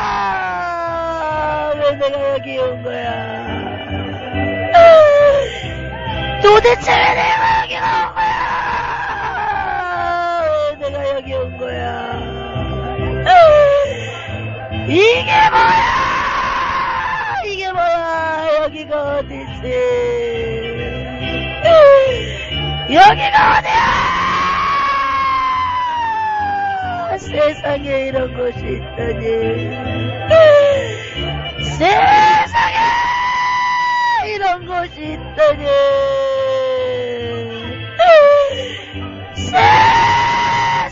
아, 왜 내가 여기 온 거야? 도대체 왜 내가 여기 온 거야? 왜 내가 여기 온 거야? 이게 뭐야? 이게 뭐야? 여기가 어디지? 여기가 어디 세상에 이런 곳이 있다니. 세상에 이런 곳이 있다니.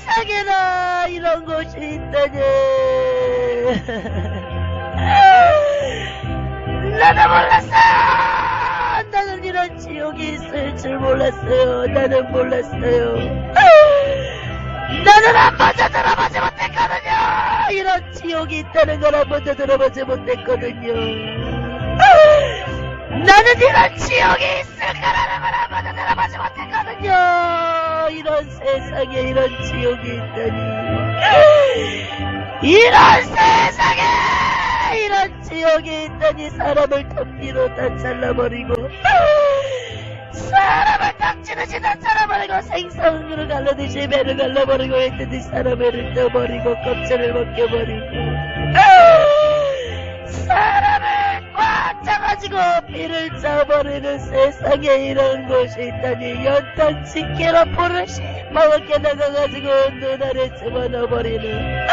세상에나 이런 곳이 있다니. 나도 몰랐어요. 나는 이런 지옥이 있을 줄 몰랐어요. 나는 몰랐어요. 나는 한 번도 들어보지 못했거든요. 이런 지옥이 있다는 걸 한 번도 들어보지 못했거든요. 나는 이런 지옥이 있을 거라는 걸 한 번도 들어보지 못했거든요. 이런 세상에 이런 지옥이 있다니. 이런 세상에 이런 지옥이 있다니 사람을 톱니로 다 잘라버리고 사 다 잘라버리고 생선으로 갈라듯이 배를 갈라버리고 했더니 사람을 떠버리고 껍질을 벗겨버리고. 사람을 꽉 잡아가지고 피를 짜버리는 세상에 이런 곳이 있다니 연탄 집게로 불을 시먹게 나가가지고 눈 아래 집어넣어버리는.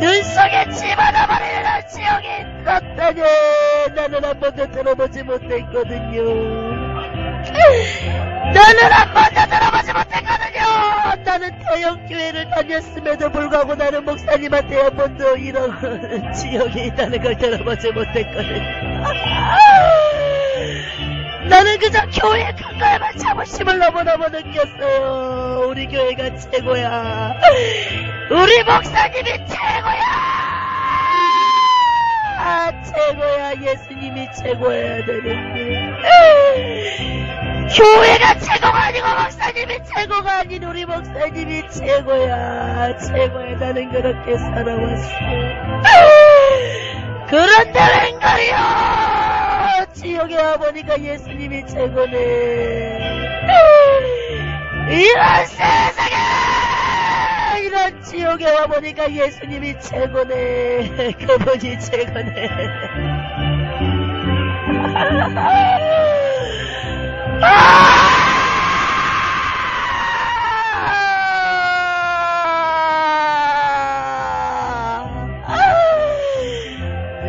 눈 속에 집어넣어버리는 지옥이 있었다니. 나는 한 번도 들어보지 못했거든요 나는 한 번도 들어보지 못했거든요. 나는 태영교회를 다녔음에도 불구하고 나는 목사님한테 한 번도 이런 지역이 있다는 걸 들어보지 못했거든요. 나는 그저 교회 큰 거에만 자부심을 너무너무 느꼈어요. 우리 교회가 최고야. 우리 목사님이 최고 예수님이 최고여야 되는데. 교회가 최고가 아니고 목사님이 최고가 아닌 우리 목사님이 최고야. 최고야. 나는 그렇게 살아왔어. 그런데 웬걸이요? 지옥에 와보니까 예수님이 최고네. 이런 세상에! 이런 지옥에 와보니까 예수님이 최고네. 그분이 최고네.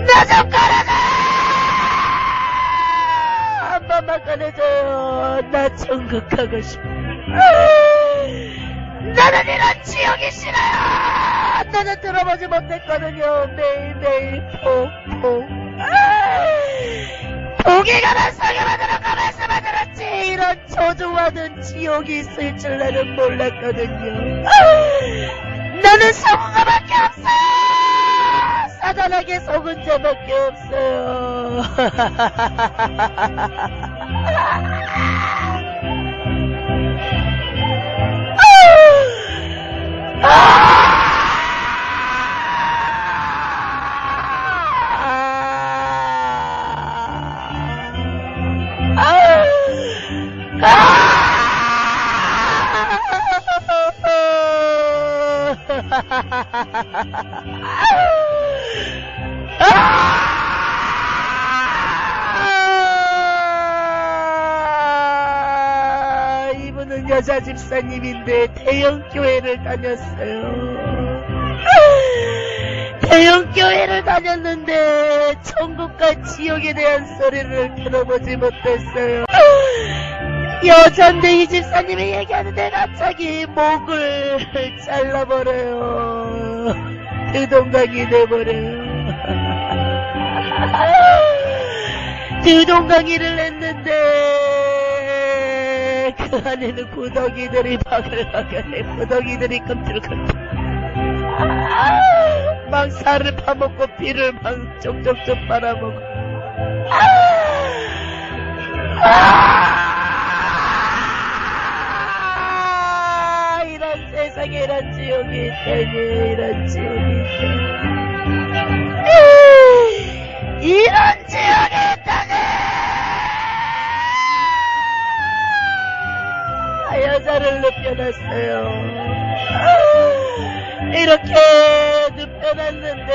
나좀 꺼내줘! 한 번만 꺼내줘요. 나 천국 가고 싶어. 나는 이런 지옥이 싫어요. 나는 들어보지 못했거든요. 매일매일 폭폭. 독이 가는 성경을 들어가 말씀을 들었지. 이런 저주하는 지옥이 있을 줄 나는 몰랐거든요. 나는 속은 거밖에 없어요. 사단에게 속은 자밖에 없어요. 아, 이분은 여자 집사님인데 대형교회를 다녔어요. 대형교회를 다녔는데 천국과 지옥에 대한 소리를 들어보지 못했어요. 여잔데 이 집사님이 얘기하는데 갑자기 목을 잘라버려요. 두동강이 돼버려요. 두동강이를 냈는데 그 안에는 구더기들이 바글바글해. 구더기들이 끔틀끔틀 막 살을 파먹고 피를 막 쪽쪽쪽 빨아먹고 아, 세상에 이런 지옥이 이런 지옥이 있다니. 이런 지옥이 있다니! 여자를 눕혀놨어요. 이렇게 눕혀놨는데,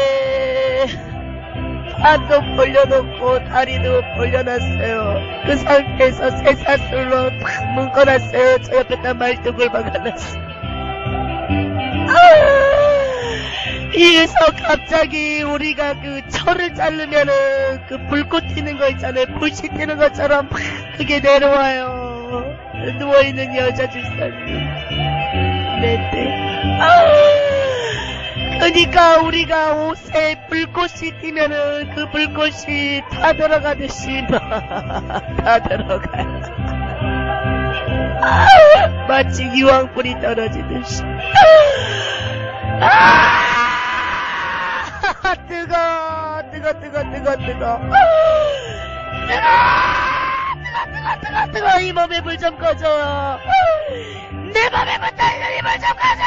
팔도 벌려놓고 다리도 벌려놨어요. 그 상태에서 쇠사슬로 탁 묶어놨어요. 저 옆에다 말뚝을 박아놨어요. 이래서 갑자기 우리가 그 철을 자르면은 그 불꽃 튀는 거 있잖아요. 불씨 튀는 것처럼 막 그게 내려와요. 누워있는 여자 집사님. 네네. 그니까 우리가 옷에 불꽃이 튀면은 그 불꽃이 다 들어가듯이 막다 들어가요. 마치 유황불이 떨어지듯이. 아! 뜨거, 뜨거, 뜨거, 뜨거, 뜨거. 뜨거, 뜨거, 뜨거, 뜨거, 뜨거. 이 몸에 불 좀 꺼줘. 내 몸에 붙어 있는 이불 좀 꺼줘.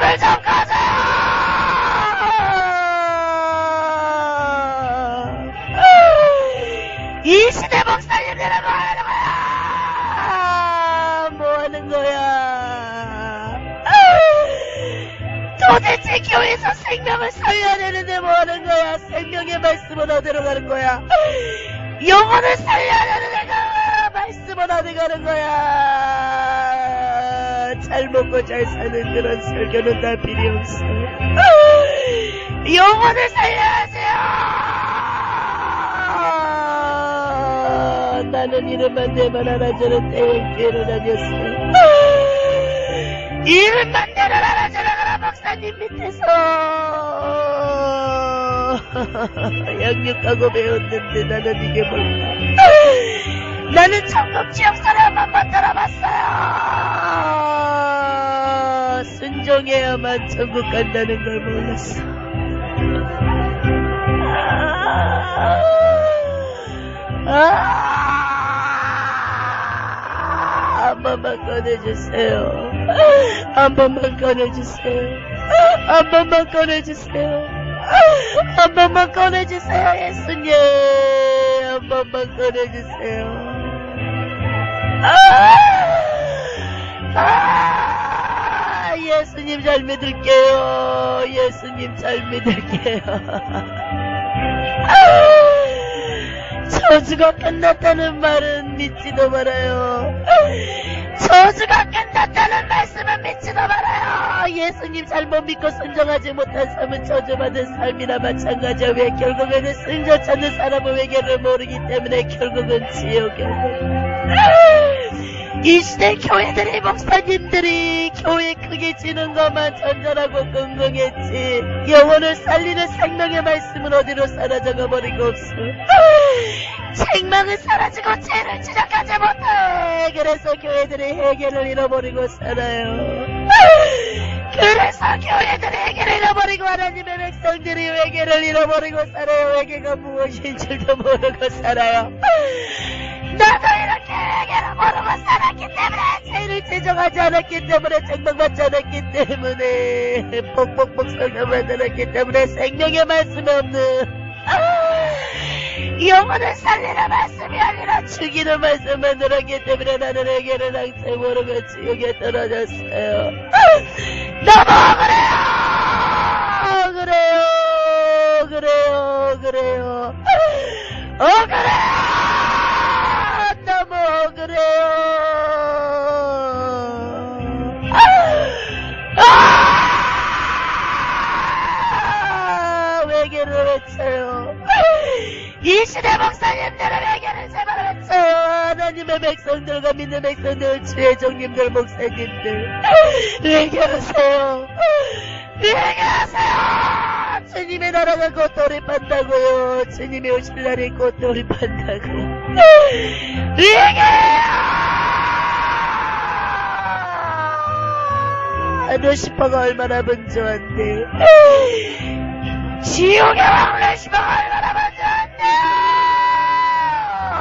이불 좀 꺼져요. 이 시대 목사님들은 뭐 하는 거야? 뭐 하는 거야? 도대체 교회에서 생명을 살려야 되는데 뭐 하는 거야? 생명의 말씀은 어디로 가는 거야? 영혼을 살려야 되는데 그 말씀은 어디 가는 거야? 잘 먹고 잘 사는 그런 설교는 다 필요 없어. 영혼을 살려야지요! 나는 이름만 내만 알아주는 대형 교회로 다녔어. 이름만 내를 알아주는 그런 목사님 밑에서 양육하고 배웠는데 나는 이게 뭘까? 나는 천국 지옥소리 한 번만 들어봤어요. 순종해야만 천국 간다는 걸 몰랐어. 아, 한 번만 꺼내주세요. 한 번만 꺼내주세요. 한 번만 꺼내주세요. 한 번만 꺼내주세요, 예수님. 한 번만 꺼내주세요. 아, 아, 예수님 잘 믿을게요. 예수님 잘 믿을게요. 아, 저주가 끝났다는 말은 믿지도 말아요. 저주가 끝났다는 말씀은 믿지도 말아요. 예수님 잘못 믿고 순종하지 못한 삶은 저주받은 삶이나 마찬가지야. 왜 결국에는 승자 찾는 사람은 외교를 모르기 때문에 결국은 지옥에. 이 시대 교회들이 목사님들이 교회 크게 지는 것만 전전하고 끙끙했지. 영혼을 살리는 생명의 말씀은 어디로 사라져가 버리고 없어. 책망은 사라지고 죄를 지적하지 못해. 그래서 교회들이 해결을 잃어버리고 살아요. 그래서 교회들이 해결을 잃어버리고 하나님의 백성들이 회개를 잃어버리고 살아요. 회개가 무엇인 줄도 모르고 살아요 나도 이렇게 모르고 살았기 때문에 죄를 지정하지 않았기 때문에 책망받지 않았기 때문에 뻑뻑뻑 설교만 않았기 때문에 생명의 말씀이 없는 영혼을 살리는 말씀이 아니라 죽이는 말씀만 들었기 때문에 나는 회개를 항상 모르고 지옥에 떨어졌어요. 너무 억울해요! 그래요! 그래요! 그래요! 억울해요 너무 억울해요. 아, 외계를 외쳐요. 이 시대 목사님들은 외계를 제발 외쳐요. 하나님의 백성들과 믿는 백성들 주의종님들 목사님들. 외계하세요. 외계하세요. 주님의 나라가 곧 돌입한다고요. 주님이 오실 날이 곧 돌입한다고 이게 루시퍼가 얼마나 분주한데. 지옥의 왕 루시퍼가 얼마나 분주한데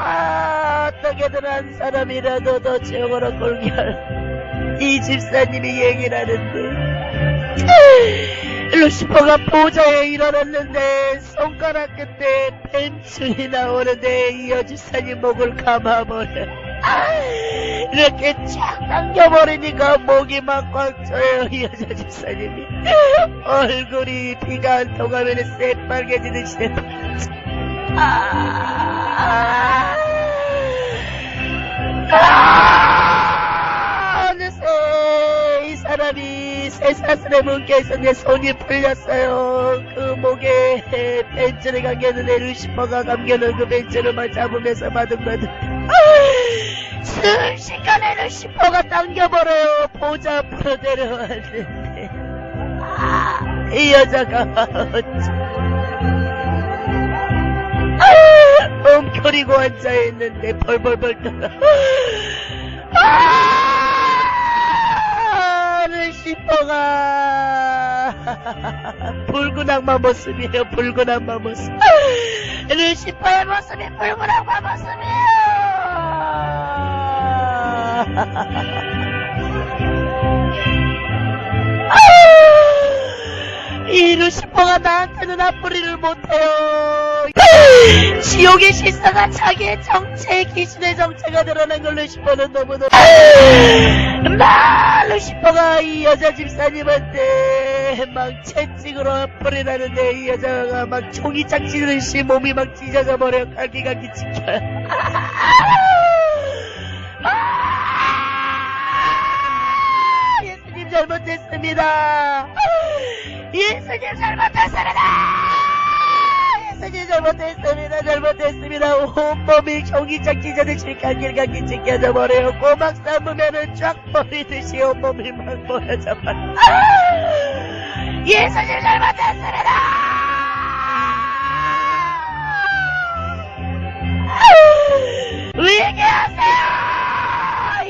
아, 어떻게든 한 사람이라도 더 지옥으로 끌결 이 집사님이 얘기를 하는데 루시퍼가 보좌에 일어났는데 손가락 끝에 벤층이 나오는데 이 여집사님 목을 감아버려 이렇게 쫙 당겨버리니까 목이 막꽉 쳐요 이 여자 집사님이 얼굴이 피가 안 통하면 새빨개지듯이 새빨개져 아, 아, 어느새 이 사람이 쇠사슬에 묶여있어 내 손이 풀렸어요. 그 목에 벤츠를 감겼는데 루시퍼가 감겨놓은 그 벤츠를 막 잡으면서 바득바득. 순식간에 루시퍼가 당겨버려요. 보자 앞으로 내려왔는데. 아, 이 여자가 어쩌 엉켜리고 앉아있는데 벌벌벌 떨어. 아, 루시퍼가 붉은 악마 모습이에요. 붉은 악마 모습. 루시퍼의 모습이 붉은 악마 모습이에요. 이 루시퍼가 나한테는 앞부리를 못해요. 지옥의 실사가 자기의 정체, 귀신의 정체가 드러난 걸 루시퍼는 너무너무. 막 루시퍼가 이 여자 집사님한테 막 채찍으로 앞불이 나는데 이 여자가 막 종이짝 찌르듯이 몸이 막 찢어져 버려 갈기갈기 찍혀요. 아! 예수님 잘못했습니다. 예수님 잘못했습니다. 예수님 잘못했습니다. 잘못했습니다. 온몸이 종이짝 찢어듯이 갈길갈길 찢겨져 버려요. 꼬막 삶으면은 쫙 버리듯이 온몸이 막 버려져 버려. 아! 예수님 잘못했습니다. 왜 얘기하세요?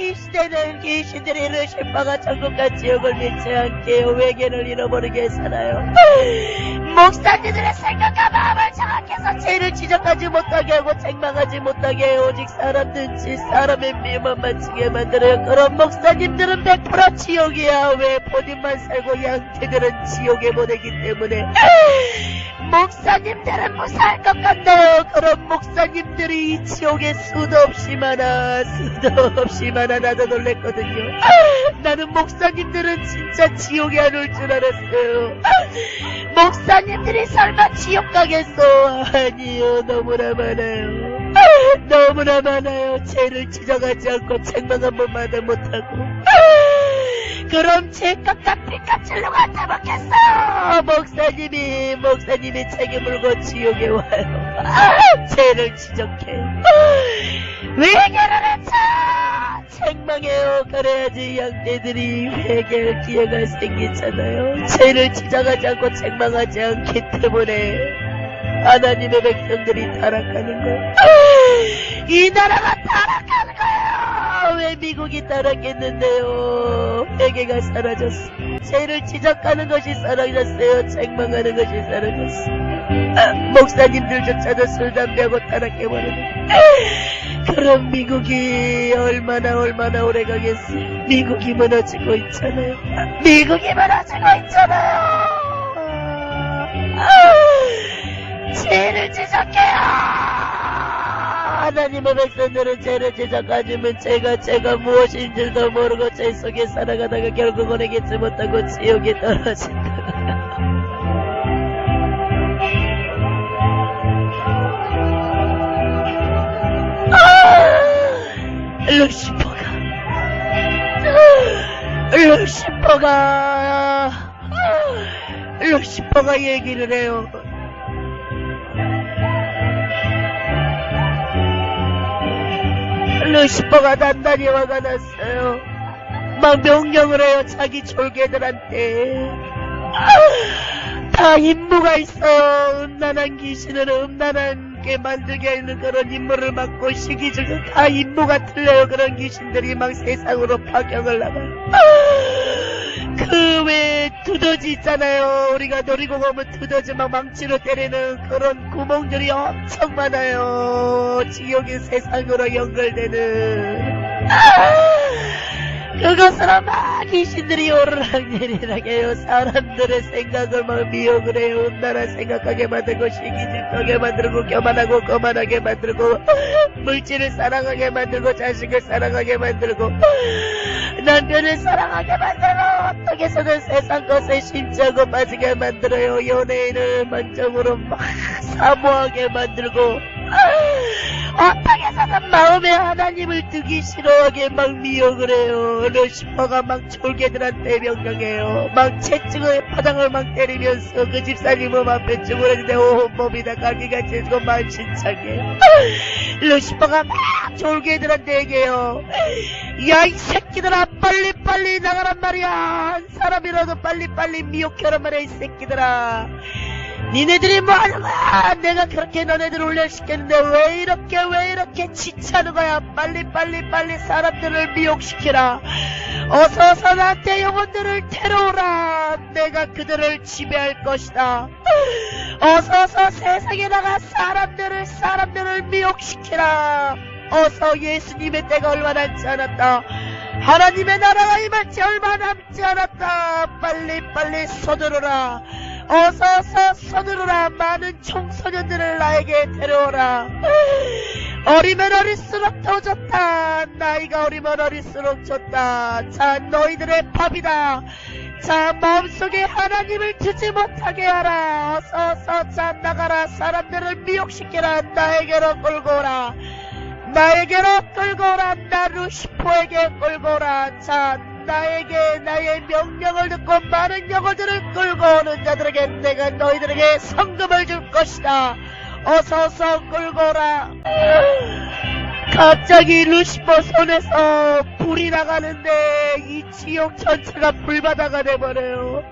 이 시대는 귀신들이 루시퍼가 천국과 지옥을 믿지 않게 외계를 잃어버리게 살아요. 목사님들의 생각과 마음을 장악해서 죄를 지적하지 못하게 하고 책망하지 못하게 해 오직 사람 눈치 사람의 미움만 맞추게 만들어요. 그런 목사님들은 100% 지옥이야. 왜 본인만 살고 양태들은 지옥에 보내기 때문에 목사님들은 무사할 것 같나요? 그런 목사님들이 이 지옥에 수도 없이 많아 수도 없이 많아 나도 놀랬거든요. 나는 목사님들은 진짜 지옥에 안 올 줄 알았어요. 목사님들이 설마 지옥 가겠어? 아니요, 너무나 많아요. 너무나 많아요. 죄를 지적하지 않고 책망 한 번마다 못하고. 그럼 죄값과 피카츄로 갖다 먹겠어. 목사님이, 목사님이 책임을 고 지옥에 와요. 죄를 지적해. 왜 결혼했어? 책망해요. 그래야지 양떼들이 회개할 기회가 생기잖아요. 죄를 지적하지 않고 책망하지 않기 때문에 하나님의 백성들이 타락하는 거예요. 이 나라가 타락하는 거예요. 왜 미국이 타락했는데요? 회개가 사라졌어. 죄를 지적하는 것이 사라졌어요. 책망하는 것이 사라졌어. 아, 목사님들조차도 술 담배하고 타락해버리는 그럼 미국이 얼마나 얼마나 오래 가겠어? 미국이 무너지고 있잖아요. 미국이 무너지고 있잖아요. 아, 죄를 지적해요. 하나님의 백성들은 죄를 지적하지만 죄가 죄가 무엇인 줄도 모르고 죄 속에 살아가다가 결국은 해겠지 못하고 지옥에 떨어진다. 아, 루시퍼가 루시퍼가 루시퍼가 얘기를 해요. 루시퍼가 단단히 화가 났어요. 막 명령을 해요, 자기 졸개들한테. 다 임무가 있어요. 음란한 귀신은 음란한 함께 만들게 하는 그런 임무를 맡고 시기적으로 다 임무가 틀려요. 그런 귀신들이 막 세상으로 파경을 나가요. 그 외에 두더지 있잖아요. 우리가 놀이공 오면 두더지 막 망치로 때리는 그런 구멍들이 엄청 많아요. 지옥의 세상으로 연결되는. 그것으로 막 귀신들이 오르락 내리락 해요. 사람들의 생각을 막 미혹을 해요. 음란한 생각하게 만들고 시기질투하게 만들고 교만하고 거만하게 만들고 물질을 사랑하게 만들고 자식을 사랑하게 만들고 남편을 사랑하게 만들고 어떻게 해서든 세상 것에 심취하고 빠지게 만들어요. 연예인을 만점으로 막 사모하게 만들고 어떻게 해서든 마음에 하나님을 두기 싫어하게 막 미혹을 해요. 루시퍼가 막 졸개들한테 명령해요. 막 채찍을 파장을 막 때리면서 그 집사님 은 앞에 죽으려는데 온몸이 다 감기가 째지고 만신창해. 루시퍼가 막 졸개들한테 얘기해요. 야 이 새끼들아 빨리 빨리 나가란 말이야. 한 사람이라도 빨리 빨리 미혹해란 말이야 이 새끼들아. 니네들이 뭐 하는 거야? 내가 그렇게 너네들 훈련시켰는데 왜 이렇게 왜 이렇게 지체하는 거야? 빨리 빨리 빨리 사람들을 미혹시키라. 어서 어서 나한테 영혼들을 데려오라. 내가 그들을 지배할 것이다. 어서 어서 세상에 나가 사람들을 사람들을 미혹시키라. 어서 예수님의 때가 얼마 남지 않았다. 하나님의 나라가 임할지 얼마 남지 않았다. 빨리 빨리 서두르라. 어서 어서 서두르라. 많은 청소년들을 나에게 데려오라. 어리면 어릴수록 더 좋다. 나이가 어리면 어릴수록 좋다. 자 너희들의 밥이다. 자 마음속에 하나님을 두지 못하게 하라. 어서 어서 자 나가라. 사람들을 미혹시키라. 나에게로 끌고 오라. 나에게로 끌고 오라. 나 루시포에게 끌고 오라. 자 나에게 나의 명령을 듣고 많은 영혼들을 끌고 오는 자들에게 내가 너희들에게 성금을 줄 것이다. 어서 어서 끌고 오라. 갑자기 루시퍼 손에서 불이 나가는데 이 지옥 전체가 불바다가 돼버려요.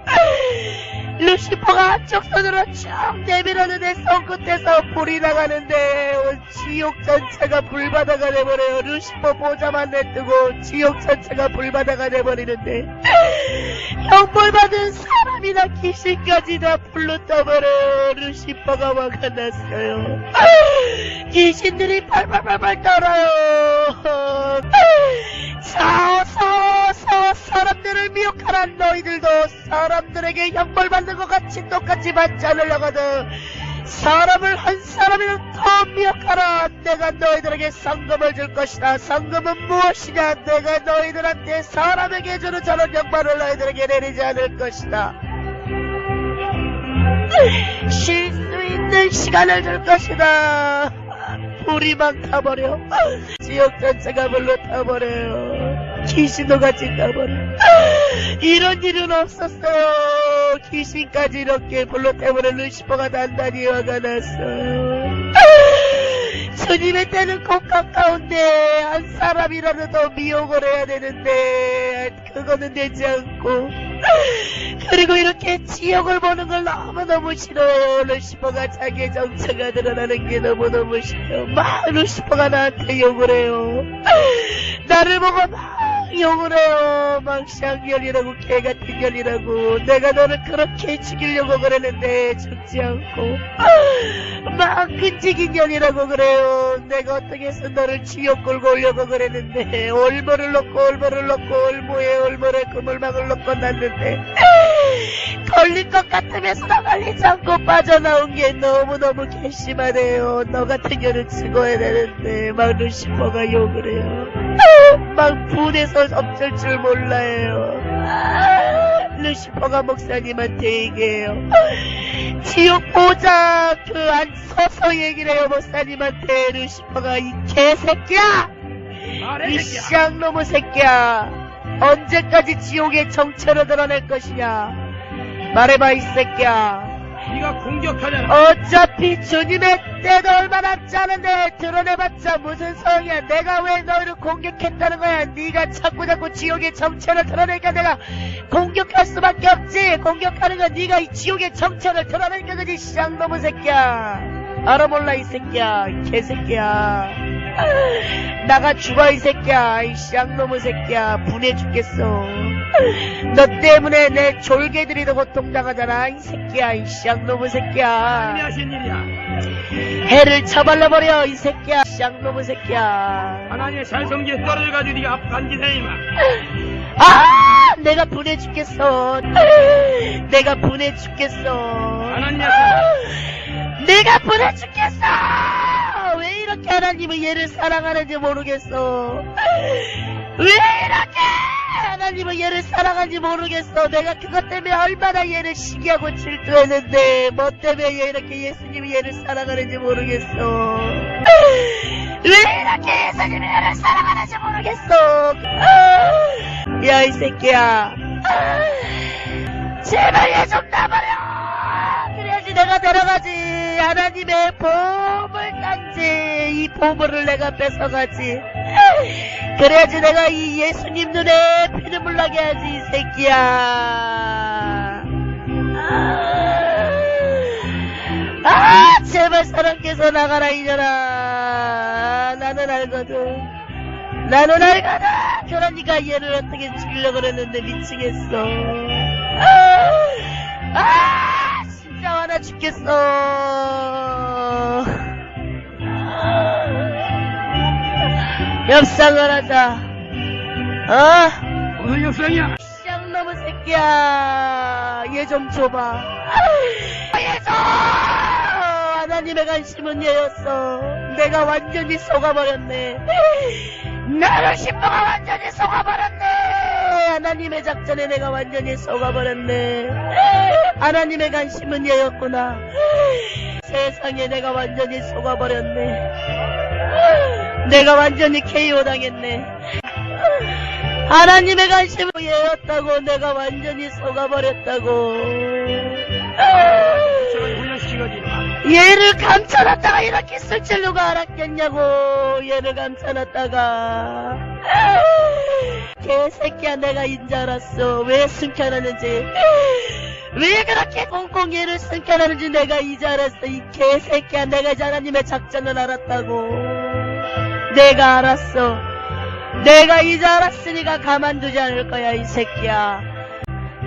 루시퍼가 손으로 쭉 내밀었는데 손끝에서 불이 나가는데 온 지옥 전체가 불바다가 돼버려요. 루시퍼 보자만 내뜨고 지옥 전체가 불바다가 돼버리는데 형벌 받은 사람이나 귀신까지 다 불로 떠버려요. 루시퍼가 화가 났어요. 귀신들이 팔팔팔팔 떨어요. 받는 것 같이 똑같이 받지 않으려거든. 사람을 한 사람이는 더 미혹하라. 내가 너희들에게 상금을 줄 것이다. 상금은 무엇이냐? 내가 너희들한테 사람에게 주는 저런 영광을 너희들에게 내리지 않을 것이다. 쉴 수 있는 시간을 줄 것이다. 불이 막 타버려. 지옥 전체가 불로 타버려요. 귀신도 같이 타버려. 이런 일은 없었어요. 귀신까지 이렇게 불로 타버려 루시퍼가 단단히 화가 났어요. 주님의 때는 곧 가까운데 한 사람이라도 더 미혹을 해야 되는데 그거는 되지 않고. 그리고 이렇게 지옥을 보는 걸 너무너무 싫어요. 루시퍼가 자기의 정체가 드러나는 게 너무너무 싫어요. 막 루시퍼가 나한테 욕을 해요. 나를 보고 막 해요 막 샹년이라고 개같은 년이라고 내가 너를 그렇게 죽이려고 그랬는데 죽지 않고. 막 끈질긴 년이라고 그래요. 내가 어떻게 해서 너를 지옥 끌고 오려고 그랬는데 올모를 넣고 올모를 넣고 올모에 올모에 그물망을 넣고 놨는데. 걸릴 것 같으면서 나 걸리지 않고 빠져나온 게 너무너무 괘씸하네요. 너 같은 년은 죽어야 되는데 막 루시퍼가 욕을 해요 막 분해서 엎질 줄 몰라요. 루시퍼가 목사님한테 얘기해요. 지옥 보자. 그 안 서서 얘기를 해요 목사님한테. 루시퍼가 이 개새끼야! 이 쌍놈의 새끼야. 언제까지 지옥의 정체로 드러낼 것이냐. 말해봐 이 새끼야 네가 공격하잖아 어차피 주님의 때도 얼마 남지 않은데 드러내봤자 무슨 소용이야. 내가 왜 너희를 공격했다는 거야? 네가 자꾸 자꾸 지옥의 정체를 드러내니까 내가 공격할 수밖에 없지. 공격하는 건 네가 이 지옥의 정체를 드러내니까 그지 쌍놈의 새끼야. 알아 몰라 이 새끼야. 이 개새끼야 나가 죽어 이 새끼야. 이 쌍놈의 새끼야. 분해 죽겠어. 너 때문에 내 졸개들이도 고통당하잖아. 이 새끼야 이 쌍놈의 새끼야. 왜 하신 일이야? 해를 처발라버려 이 새끼야 쌍놈의 새끼야. 하나님의 살성기에 떨어져가지고 네가 짓해 이마. 아 내가 분해 죽겠어. 내가 분해 죽겠어. 하나님 하신 내가 분해 죽겠어. 왜 이렇게 하나님은 얘를 사랑하는지 모르겠어. 왜 이렇게 하나님은 얘를 사랑하는지 모르겠어. 내가 그것 때문에 얼마나 얘를 시기하고 질투했는데 뭐 때문에 얘 이렇게 예수님이 얘를 사랑하는지 모르겠어. 왜 이렇게 예수님이 얘를 사랑하는지 모르겠어. 야 이 새끼야. 제발 얘좀 그래야지 내가 데려가지. 하나님의 보물 단지 이 보물을 내가 뺏어가지. 그래야지 내가 이 예수님 눈에 피눈물 나게 하지 이 새끼야. 아, 아, 제발 사랑께서 나가라 이년아. 나는 알거든. 나는 알거든. 그러니까 얘를 어떻게 죽이려고 그랬는데 미치겠어. 아, 아 죽겠어. 협상을 하자. 어? 무슨 역성이야? 쌍놈의 새끼야. 얘 좀 줘봐. 얘 줘! 하나님의 관심은 얘였어. 내가 완전히 속아버렸네. 나를 신부가 완전히 속아버렸네 하나님의 작전에 내가 완전히 속아버렸네. 하나님의 관심은 얘였구나. 세상에 내가 완전히 속아버렸네. 내가 완전히 KO 당했네. 하나님의 관심은 얘였다고 내가 완전히 속아버렸다고. 얘를 감춰놨다가 이렇게 쓸 줄 누가 알았겠냐고. 얘를 감춰놨다가 개새끼야 내가 인줄 알았어. 왜 숨겨놨는지. 왜 그렇게 꽁꽁 얘를 숨겨놨는지 내가 이제 알았어. 이 개새끼야 내가 이제 하나님의 작전을 알았다고. 내가 알았어. 내가 이제 알았으니까 가만두지 않을 거야 이 새끼야.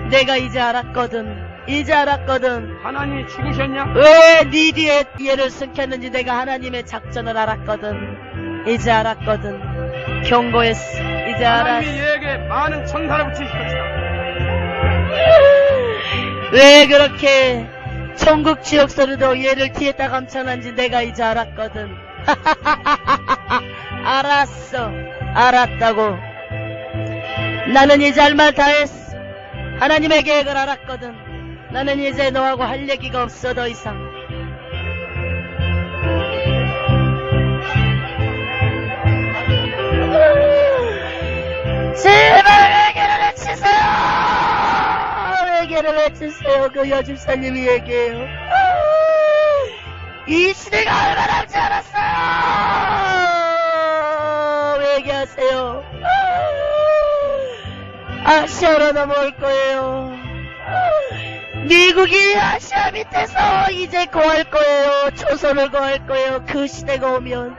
내가 이제 알았거든. 이제 알았거든. 하나님이 죽으셨냐? 왜네 뒤에 얘를 숨겼는지 내가 하나님의 작전을 알았거든. 이제 알았거든. 경고했어. 이제 알았어. 하나님이 얘에게 많은 천사를 붙이실 것이다. 왜 그렇게 천국 지옥 소리도 얘를 뒤에다 감춰놨는지 내가 이제 알았거든. 알았어. 알았다고. 나는 이제 할 말 다 했어. 하나님의 계획을 알았거든. 나는 이제 너하고 할 얘기가 없어 더 이상. 제발 회개를 해주세요! 회개를 해주세요. 그 여집사님이 얘기해요. 이 시대가 얼마 남지 않았어요! 회개하세요. 아시아로 넘어올 거예요. 미국이 아시아 밑에서 이제 거할 거예요. 조선을 거할 거예요. 그 시대가 오면.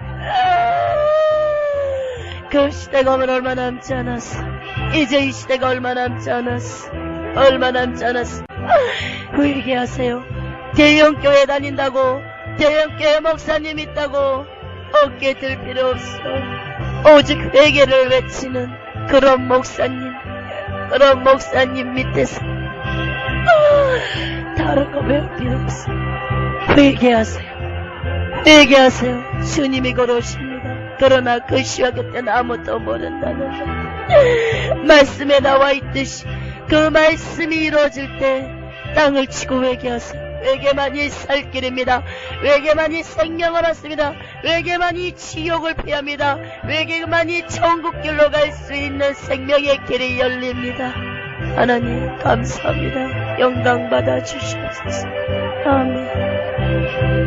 그 시대가 오면 얼마 남지 않았어. 이제 이 시대가 얼마 남지 않았어. 얼마 남지 않았어. 회개하세요. 대형교회 다닌다고, 대형교회 목사님 있다고, 어깨 들 필요 없어. 오직 회개를 외치는 그런 목사님, 그런 목사님 밑에서 다른 거 배울 필요 없어. 회개하세요. 회개하세요. 주님이 걸어오십니다. 그러나 그 시와 그때는 아무도 모른다는 것. 말씀에 나와 있듯이 그 말씀이 이루어질 때 땅을 치고 회개하세요. 회개만이 살 길입니다. 회개만이 생명을 얻습니다. 회개만이 지옥을 피합니다. 회개만이 천국길로 갈 수 있는 생명의 길이 열립니다. 하나님 감사합니다. 영광 받아 주시옵소서. 아멘.